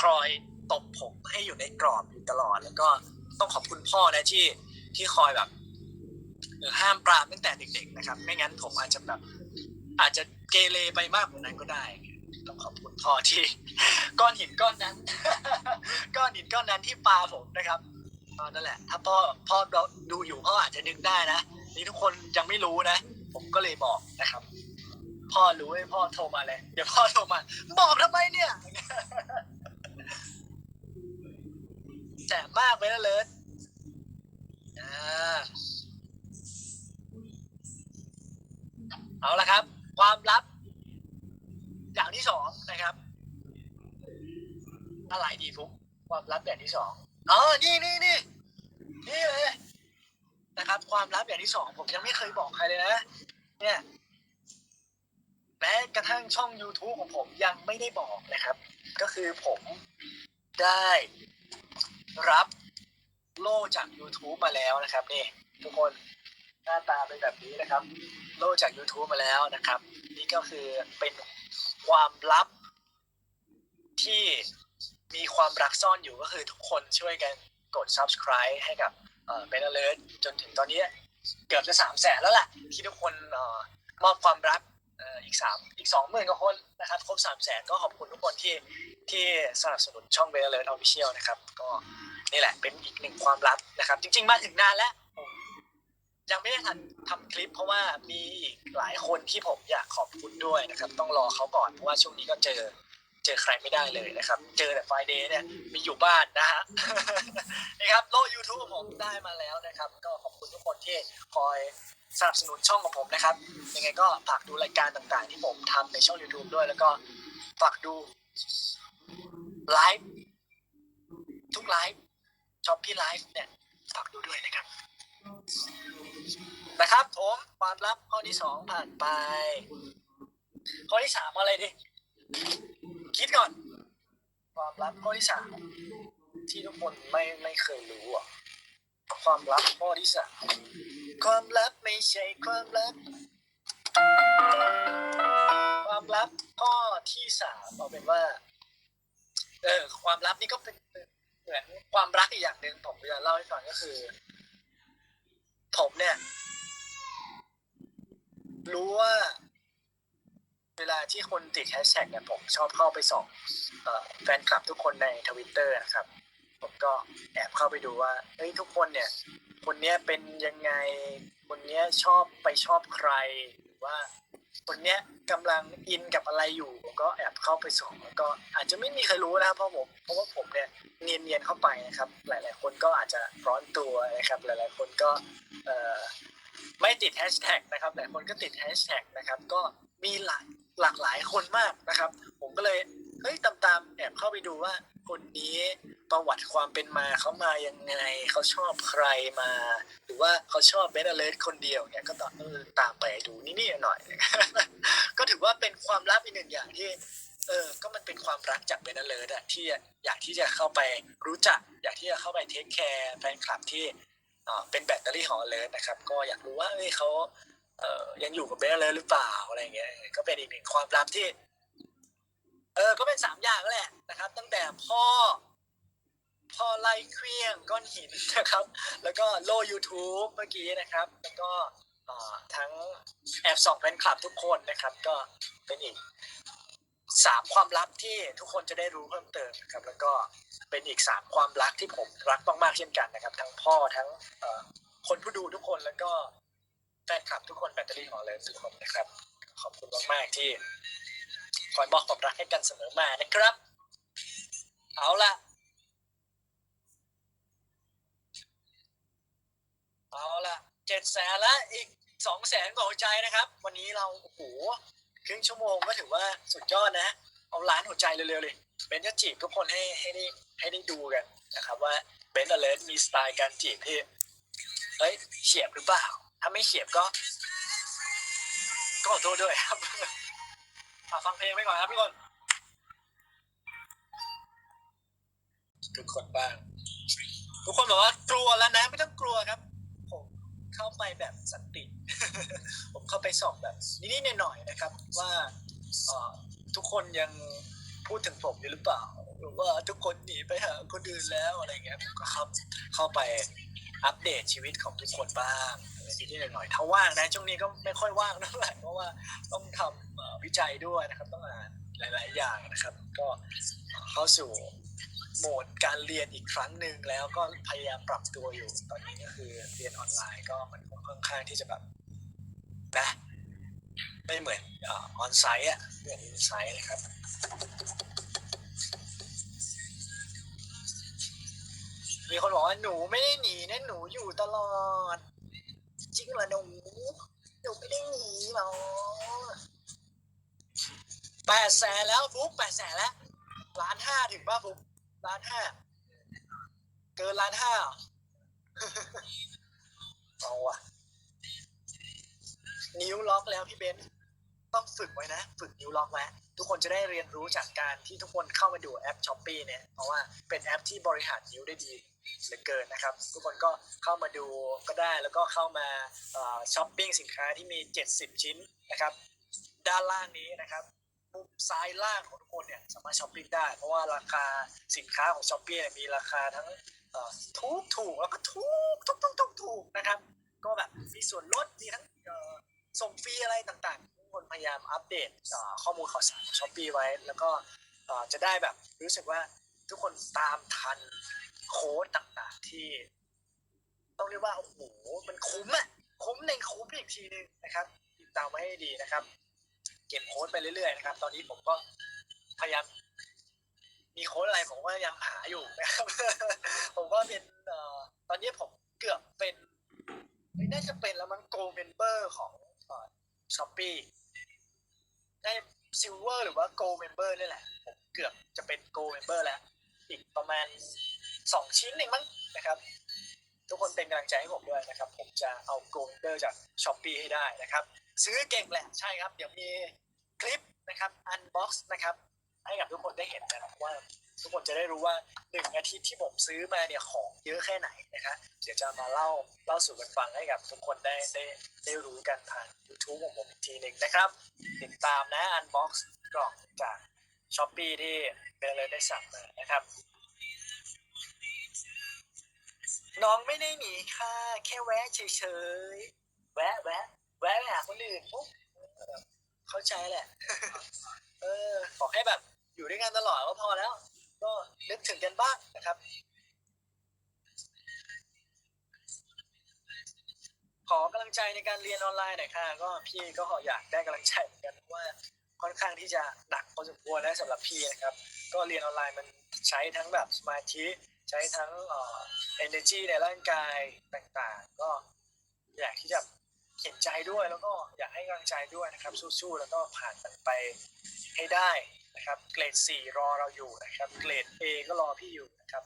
คอยตบผมให้อยู่ในกรอบอยู่ตลอด แล้วก็ต้องขอบคุณพ่อนะที่ที่คอยแบบห้ามปรามตั้งแต่เด็ก ๆ นะครับ ไม่งั้นผมอาจจะแบบ อาจจะเกเรไปมากกว่านั้นก็ได้ ต้องขอบคุณพ่อที่ ก้อนหินก้อนนั้น ก้อนหินก้อนนั้นที่ปาผมนะครับนั่นแหละ ถ้าพ่อพ่อดูอยู่พ่ออาจจะนึกได้นะนี่ทุกคนยังไม่รู้นะ ผมก็เลยบอกนะครับ พ่อรู้ให้พ่อโทรมาเลย เดี๋ยวพ่อโทรมา บอกทำไมเนี่ย แสบมากเลยนะเลิศอ่าเอาละครับ ความลับ อย่างที่สองนะครับ อะไรดีฟุกความลับอย่างที่สองอ๋อนี่นี่นี่นี่เลยนะครับ ความลับอย่างที่สองผมยังไม่เคยบอกใครเลยนะเนี่ยแม้กระทั่งช่อง YouTube ของผมยังไม่ได้บอกนะครับ ก็คือผมได้ รับโล่จาก YouTube มาแล้วนะครับนี่ทุกคนหน้าตาเป็นแบบนี้นะครับ โล่จาก YouTube มาแล้วนะครับ นี่ก็คือเป็นความลับที่มีความรักซ่อนอยู่ก็คือทุกคนช่วยกันกด subscribe ให้กับเบนเ alert จนถึงตอนนี้เกือบจะสามแสนแล้วแหละที่ทุกคนออมอบความรักอีกสามอีกสองหมื่นกว่าคนนะครับ ครบสามแสนก็ขอบคุณทุกคนที่ ที่สนับสนุนช่องเบนเ alert official นะครับ ก็นี่แหละเป็นอีกหนึ่งความลับนะครับ จริง ๆ มาถึงนานแล้วยังไม่ได้ทันทำคลิป เพราะว่ามีอีกหลายคนที่ผมอยากขอบคุณด้วยนะครับ ต้องรอเขาก่อนเพราะว่าช่วงนี้ก็เจอเจอใครไม่ได้เลยนะครับ เจอแต่ไฟเดย์เนี่ยมีอยู่บ้านนะฮะนี่ครับโล่ YouTube ผมได้มาแล้วนะครับ ก็ขอบคุณทุกคนที่คอยสนับสนุนช่องของผมนะครับ ยังไงก็ฝากดูรายการต่างๆ ที่ผมทำในช่อง YouTube ด้วย แล้วก็ฝากดู ไลฟ์ทุกไลฟ์ช็อปปี้ไลฟ์เนี่ยฝากดูด้วยนะครับ นะครับ ผมความลับข้อที่สองผ่านไป ข้อที่สามอะไรดิคิดก่อน ความลับข้อที่สามที่ทุกคนไม่ไม่เคยรู้อะความลับข้อที่สามความลับไม่ใช่ความลับ ความลับข้อที่สามเอาเป็นว่า ความลับนี่ก็เป็นเหมือนความรักอีกอย่างหนึ่งผมจะเล่าให้ฟังก็คือ ผมเนี่ย รู้ว่าเวลาที่คนติดแฮชแท็กเนี่ยผมชอบเข้าไปส่องแฟนคลับทุกคนในทวิตเตอร์นะครับ ผมก็แอบเข้าไปดูว่าเฮ้ยทุกคนเนี่ย คนเนี้ยเป็นยังไง คนเนี้ยชอบไปชอบใครหรือว่า คนเนี้ยกำลังอินกับอะไรอยู่ผมก็แอบเข้าไปส่องแล้วก็อาจจะไม่มีใครรู้นะครับเพราะผมเพราะว่าผมเนี่ยเนียนเนียนๆเข้าไปนะครับ หลาย ๆ คนก็อาจจะร้อนตัวนะครับ หลาย ๆ คนก็เอ่อไม่ติดแฮชแท็กนะครับหลายคนก็ติดแฮชแท็กนะครับ ก็มีหลายหลากหลายคนมากนะครับ ผมก็เลยเฮ้ยตามๆแอบเข้าไปดูว่าคนนี้ ประวัติความเป็นมาเขามายังไงเขาชอบใครมา หรือว่าเขาชอบเบนเ l เลสคนเดียวเนี่ยก็ต้องเออตามไปดูนี่ๆหน่อย ก็ถือว่าเป็นความลับอีกหนึ่งอย่างที่เออ ก็มันเป็นความรักจากเบนเ l เลสอะที่อยากที่จะเข้าไปรู้จัก อยากที่จะเข้าไปเทคแคร์แฟนคลับที่เป็นแบตเตอรี่ของเลิสนะครับ ก็อยากรู้ว่าเอ้ยเขาเออยังอยู่กับเบนเ l เลสหรือเปล่าอะไรเงี้ย ก็เป็นอีกหนึ่งความลับที่ เออ ก็เป็นสามอย่างนั่นแหละนะครับ ตั้งแต่พ่อ พ่อไล่เคลี้ยงก้อนหินนะครับ แล้วก็โล่ YouTube เมื่อกี้นะครับ แล้วก็ทั้งแอบส่องแฟนคลับทุกคนนะครับ ก็เป็นอีกสามความลับที่ทุกคนจะได้รู้เพิ่มเติมนะครับ แล้วก็เป็นอีกสามความรักที่ผมรักมากๆเช่นกันนะครับ ทั้งพ่อทั้งคนผู้ดูทุกคนแล้วก็แฟนคลับทุกคนแบตเตอรี่ของเลยทุกคนนะครับ ขอบคุณมากๆที่คอยบอกความรักให้กันเสมอมานะครับ เอาละ เอาละเจ็ดแสนละอีกสองแสนกว่าหัวใจนะครับ วันนี้เราโอ้โหครึ่งชั่วโมงก็ถือว่าสุดยอดนะ เอาล้านหัวใจเร็วๆเลยเบนจะจีบทุกคนให้ให้ได้ให้ได้ดูกันนะครับว่าเบนอเลสมีสไตล์การจีบที่เฮ้ยเฉียบหรือเปล่า ถ้าไม่เฉียบก็ ก็ขอโทษด้วยครับฟังเพลงไปก่อนครับทุกคนทุกคนบ้าง ทุกคนบอกว่ากลัวแล้วนะไม่ต้องกลัวครับ เข้าไปแบบสันติ ผมเข้าไปส่องแบบนิดๆหน่อยๆนะครับ ว่าทุกคนยังพูดถึงผมอยู่หรือเปล่า หรือว่าทุกคนหนีไปหาคนอื่นแล้วอะไรเงี้ยผมก็เข้าเข้าไปอัปเดตชีวิตของทุกคนบ้างนิดๆหน่อยๆถ้าว่างนะช่วงนี้ก็ไม่ค่อยว่างเท่าไหร่เพราะว่าต้องทำวิจัยด้วยนะครับ ต้องอ่านหลาย ๆ อย่างนะครับ ก็เข้าสู่ โหมดการเรียนอีกครั้งหนึ่งแล้วก็พยายามปรับตัวอยู่ ตอนนี้ก็คือเรียนออนไลน์ก็มันค่อนข้างที่จะแบบนะไม่เหมือนออนไซต์อะเหมือนอินไซต์นะครับมีคนบอกว่าหนูไม่ได้หนีนะหนูอยู่ตลอด จริงเหรอหนูหนูไม่ได้หนีหรอแปดแสนแล้วฟุ๊กแปดแสนแล้วล้านห้าถึงป่ะฟุ๊ก ล้านห้าเกินล้านห้าเหรอเอาว่ะ นิ้วล็อกแล้วพี่เบนซ์ต้องฝึกไว้นะ ฝึกนิ้วล็อกไว้ทุกคนจะได้เรียนรู้จากการที่ทุกคนเข้ามาดูแอปช้อปปีเนี่ย เพราะว่าเป็นแอปที่บริหารนิ้วได้ดีเหลือเกินนะครับ ทุกคนก็เข้ามาดูก็ได้แล้วก็เข้ามาช้อปปิ้งสินค้าที่มี 70 ชิ้นนะครับ ด้านล่างนี้นะครับ มุมซ้ายล่างของทุกคนเนี่ยสามารถช้อปปิ้งได้ เพราะว่าราคาสินค้าของช้อปปี้เนี่ยมีราคาทั้งถูกถูกแล้วก็ถูกถูกถูกถูกถูกนะครับ ก็แบบมีส่วนลดมีทั้งส่งฟรีอะไรต่างๆทุกคนพยายามอัปเดตข้อมูลข่าวสารของช้อปปี้ไว้ แล้วก็จะได้แบบรู้สึกว่าทุกคนตามทันโค้ดต่างๆที่ ต้องเรียกว่าโอ้โหมันคุ้มอะคุ้มในคุ้มอีกทีหนึงนะครับติดตามไว้ให้ดีนะครับ เก็บโค้ดไปเรื่อยๆนะครับ ตอนนี้ผมก็พยายามมีโค้ดอะไรผมก็ยังหาอยู่นะครับ ผมก็เป็นอตอนนี้ผมเกือบเป็นไม่น่าจะเป็นแล้วมันโกลเมมเบอร์ของช้อปปี้ได้ซิลเวอร์หรือว่าโกลเมมเบอร์นี่แหละ ผมเกือบจะเป็นโกลเมมเบอร์แล้ว อีกประมาณสองชิ้นเองมั้งนะครับ ทุกคนเป็นกำลังใจให้ผมด้วยนะครับ ผมจะเอาโกลเมมเบอร์จากช้อปปี้ให้ได้นะครับ ซื้อเก่งแหละใช่ครับ เดี๋ยวมีคลิปนะครับอันบ็อกซ์นะครับ ให้กับทุกคนได้เห็นนะครับว่าทุกคนจะได้รู้ว่าหนึ่งอาทิตย์ที่ผมซื้อมาเนี่ยของเยอะแค่ไหนนะครับเดี๋ยวจะมาเล่าเล่าสู่กันฟังให้กับทุกคนได้ได้ได้รู้กันผ่าน YouTube ของผมอีกทีหนึ่งนะครับ ติดตามนะอันบ็อกซ์กล่องจากช้อปปีที่เป็นเลยได้สั่งมานะครับ น้องไม่ได้หนีค่ะ แค่แวะเฉยๆ แวะแวะ แวะไปหาคนอื่นปุ๊บเออเข้าใจแหละ เออ ขอให้แบบ อยู่ด้วยกันตลอดก็พอแล้ว ก็นึกถึงกันบ้างนะครับ ขอกำลังใจในการเรียนออนไลน์หน่อยค่ะ ก็พี่ก็อยากได้กำลังใจเหมือนกันเพราะว่าค่อนข้างที่จะหนักพอสมควรนะสำหรับพี่นะครับ ก็เรียนออนไลน์มันใช้ทั้งแบบสมาธิใช้ทั้งเอ่อ energy ในร่างกายต่างๆ ก็อยากที่จะ เห็นใจด้วยแล้วก็อยากให้กำลังใจด้วยนะครับสู้ๆแล้วก็ผ่านมันไปให้ได้นะครับ เกรด 4 รอเราอยู่นะครับ เกรด A ก็รอพี่อยู่นะครับ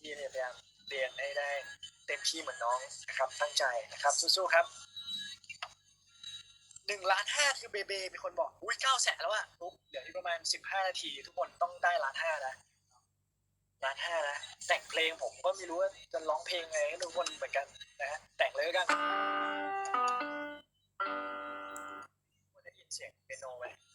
พี่เนี่ยพยายามเรียนให้ได้เต็มที่เหมือนน้องนะครับตั้งใจนะครับสู้ๆครับหนึ่งล้านห้าคือเบเบมีคนบอกอุ้ยเก้าแสนแล้วอะปุ๊บเดี๋ยวอีกประมาณสิบห้านาที ทุกคนต้องได้ล้านห้านะล้านห้านะแต่งเพลงผมก็ไม่รู้ว่าจะร้องเพลงไงทุกคนเหมือนกันนะฮะแต่งเลยกัน ได้ยิน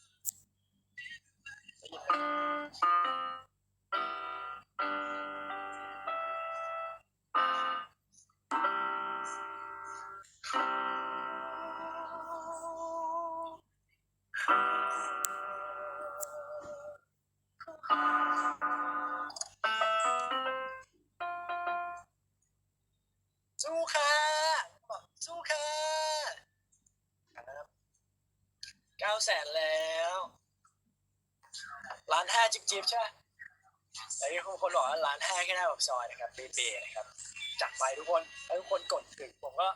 แสนแล้วล้านห้าจิบจิบๆใช่ไหมแล้วที่คนบอกว่าล้านห้าแค่หน้าแบบซอยนะครับเบเบนะครับ จัดไปทุกคนแล้วทุกคนกดถึงผมก็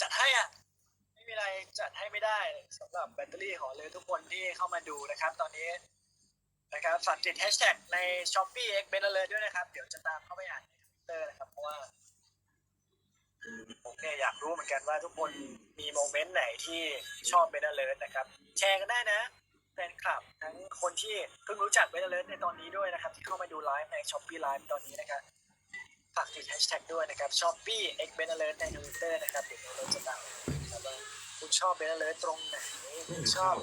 จัดให้อะ ไม่มีอะไรจัดให้ไม่ได้สำหรับแบตเตอรี่ของเลยทุกคนที่เข้ามาดูนะครับ ตอนนี้นะครับฝากติดแฮชแท็กใน s h o p ปี้เอ็กเบนเลยด้วยนะครับ เดี๋ยวจะตามเข้าไปอ่านในทวิตเตอร์นะครับ เพราะว่าผมเนี่ยอยากรู้เหมือนกันว่าทุกคน เมนต์ไหนที่ชอบเบนเลิร์นะครับ แชร์กันได้นะแฟนคลับทั้งคนที่เพิ่งรู้จักเบนเลิร์ในตอนนี้ด้วยนะครับ ที่เข้ามาดูไลฟ์ในช้อปปี้ไลฟ์ตอนนี้นะครับฝากติดแฮชแท็กด้วยนะครับช้อปปี้เอ็กเบนเลิร์ในทวิตเตอร์นะครับเดี๋ยวเราจะตามนะครับว่าคุณชอบเบนเลิร์ตรงไหนคุณชอบ